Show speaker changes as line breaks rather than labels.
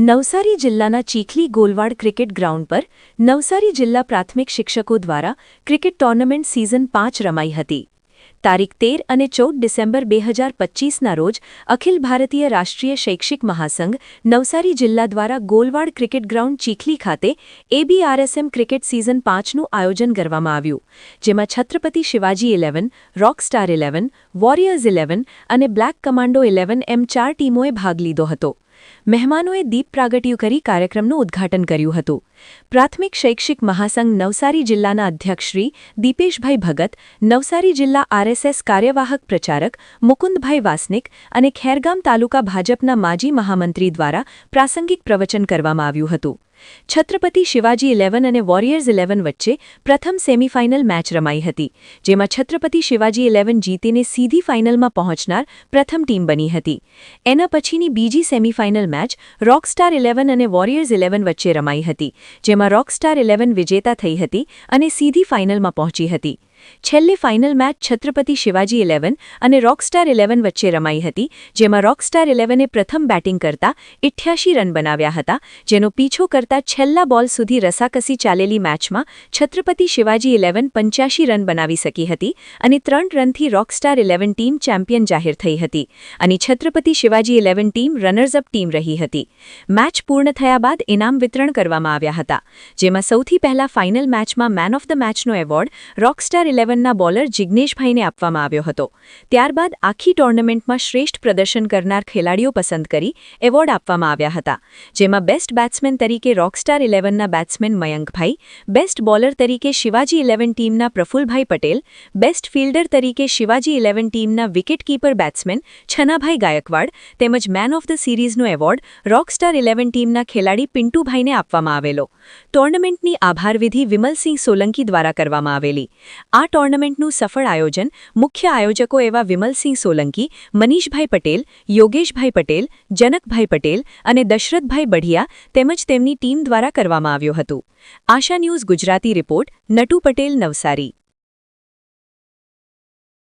નવસારી જિલ્લાના Chikhli Golwad cricket ground પર નવસારી જિલ્લા પ્રાથમિક શિક્ષકો દ્વારા ક્રિકેટ ટોર્નામેન્ટ સિઝન પાંચ રમાઈ હતી. તારીખ તેર અને ચૌદ ડિસેમ્બર બે હજાર પચ્ચીસના રોજ અખિલ ભારતીય રાષ્ટ્રીય શૈક્ષિક મહાસંઘ નવસારી જિલ્લા દ્વારા ગોલવાડ ક્રિકેટ ગ્રાઉન્ડ ચીખલી ખાતે એબીઆરએસએમ ક્રિકેટ સિઝન પાંચનું આયોજન કરવામાં આવ્યું, જેમાં Chhatrapati Shivaji eleven, rockstar eleven, warriors eleven અને બ્લેક કમાન્ડો ઇલેવન એમ ચાર ટીમોએ ભાગ લીધો હતો. મહેમાનોએ દીપ પ્રાગટ્યું કરી કાર્યક્રમનું ઉદ્ઘાટન કર્યું હતું. પ્રાથમિક શૈક્ષિક મહાસંઘ નવસારી જિલ્લાના અધ્યક્ષ શ્રી દીપેશભાઈ ભગત, નવસારી જિલ્લા આરએસએસ કાર્યવાહક પ્રચારક મુકુંદભાઈ વાસનિક અને ખેરગામ તાલુકા ભાજપના માજી મહામંત્રી દ્વારા પ્રાસંગિક પ્રવચન કરવામાં આવ્યું હતું. છત્રપતિ શિવાજી ઇલેવન અને વોરિયર્સ ઇલેવન વચ્ચે પ્રથમ સેમીફાઇનલ મેચ રમાઈ હતી, જેમાં છત્રપતિ શિવાજી ઇલેવન જીતીને સીધી ફાઇનલમાં પહોંચનાર પ્રથમ ટીમ બની હતી. એના પછીની બીજી સેમીફાઇનલ મેચ રોકસ્ટાર ઇલેવન અને વોરિયર્સ ઇલેવન વચ્ચે રમાઈ હતી, જેમાં રોકસ્ટાર ઇલેવન વિજેતા થઈ હતી અને સીધી ફાઇનલમાં પહોંચી હતી. છેલ્લી final match Chhatrapati Shivaji eleven અને રોકસ્ટાર ઇલેવન વચ્ચે રમાઈ હતી, જેમાં રોકસ્ટાર ઇલેવને પ્રથમ બેટિંગ કરતા ઇઠ્યાસી રન બનાવ્યા હતા, જેનો પીછો કરતા છેલ્લા બોલ સુધી રસાકસી ચાલેલી મેચમાં છત્રપતિ શિવાજી ઇલેવન પંચ્યાસી રન બનાવી શકી હતી અને ત્રણ રનથી રોકસ્ટાર ઇલેવન ટીમ ચેમ્પિયન જાહેર થઈ હતી અને Chhatrapati Shivaji eleven team runners up team રહી હતી. મેચ પૂર્ણ થયા બાદ ઇનામ વિતરણ કરવામાં આવ્યા હતા, જેમાં સૌથી પહેલા ફાઇનલ મેચમાં મેન ઓફ ધ મેચનો એવોર્ડ રોકસ્ટાર ઇલેવનના બોલર જિગ્નેશભાઈને આપવામાં આવ્યો હતો ત્યારબાદ આખી ટુર્નામેન્ટમાં શ્રેષ્ઠ પ્રદર્શન કરનાર ખેલાડીઓ પસંદ કરી એવોર્ડ આપવામાં આવ્યા હતા જેમાં બેસ્ટ બેટ્સમેન તરીકે રોકસ્ટાર ઇલેવનના બેટ્સમેન મયંકભાઈ બેસ્ટ બોલર તરીકે શિવાજી ઇલેવન ટીમના પ્રફુલભાઈ પટેલ બેસ્ટ ફિલ્ડર તરીકે શિવાજી ઇલેવન ટીમના વિકેટકીપર બેટ્સમેન છનાભાઈ ગાયકવાડ તેમજ મેન ઓફ ધ સિરીઝનો એવોર્ડ રોકસ્ટાર ઇલેવન ટીમના ખેલાડી પિન્ટુભાઈને આપવામાં આવેલો ટુર્નામેન્ટની આભારવિધિ વિમલસિંહ સોલંકી દ્વારા કરવામાં આવેલી આ ટુર્નામેન્ટનું સફળ આયોજન મુખ્ય આયોજકો એવા વિમલસિંહ સોલંકી, મનીષભાઈ પટેલ, યોગેશભાઈ પટેલ, જનકભાઈ પટેલ અને દશરથભાઈ બઢિયા તેમજ તેમની ટીમ દ્વારા કરવામાં આવ્યું હતું. Asha news Gujarati report, Natu Patel Navsari.